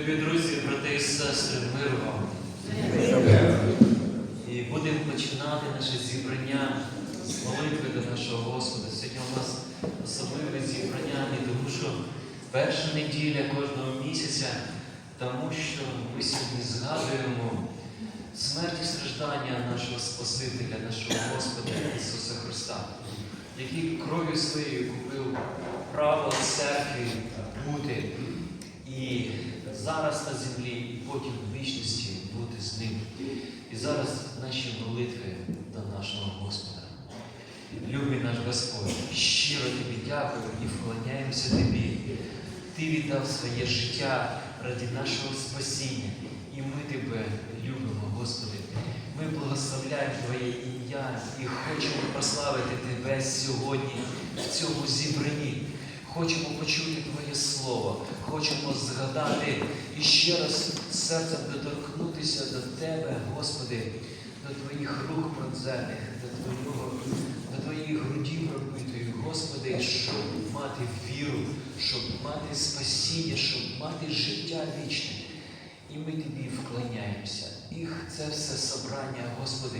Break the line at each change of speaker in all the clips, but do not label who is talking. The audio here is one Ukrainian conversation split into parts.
Любі друзі, брати і сестри, мир вам. І будемо починати наше зібрання з молитви до нашого Господа. Сьогодні у нас особливе зібрання, не тому що перша неділя кожного місяця, тому що ми сьогодні згадуємо смерть і страждання нашого Спасителя, нашого Господа Ісуса Христа, який кров'ю своєю купив право церкві бути і зараз на землі, і потім в вічності бути з ним. І зараз наші молитви до нашого Господа. Любий наш Господь, щиро тобі дякую і вклоняємося тобі. Ти віддав своє життя ради нашого спасіння, і ми тебе любимо, Господи. Ми благословляємо Твоє ім'я і хочемо прославити Тебе сьогодні в цьому зібранні. Хочемо почути Твоє Слово, хочемо згадати і ще раз серцем доторкнутися до Тебе, Господи, до Твоїх рук пронзених, до Твого, до Твоїх грудів пробитої, Господи, щоб мати віру, щоб мати спасіння, щоб мати життя вічне. І ми Тобі вклоняємося. І це все собрання, Господи,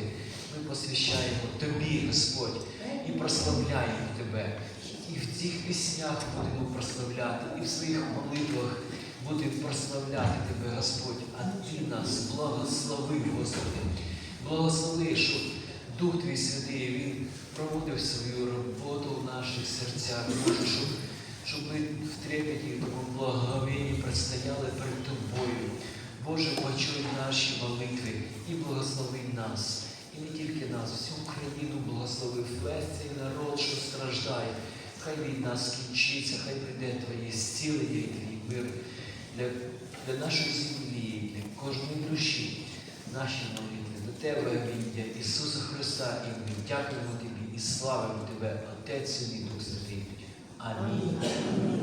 ми посвящаємо Тобі, Господь, і прославляємо Тебе. І в цих піснях будемо прославляти, і в своїх молитвах будемо прославляти Тебе, Господь, а Ти нас благослови, Господи. Благослови, щоб Дух Твій Святий Він проводив свою роботу в наших серцях, Боже, щоб, щоб ми в трепеті, в такому предстояли перед Тобою. Боже, почуй наші молитви і благослови нас. І не тільки нас, всю Україну благослови весь цей народ, що страждає. Хай від нас скінчиться, хай прийде Твоє зцілення і Твій мир для, для нашої землі, для кожної душі, наші молитви до Тебе, ім'я Ісуса Христа, і ми дякуємо Тобі і славимо Тебе, Отець і Дух Святий. Амінь.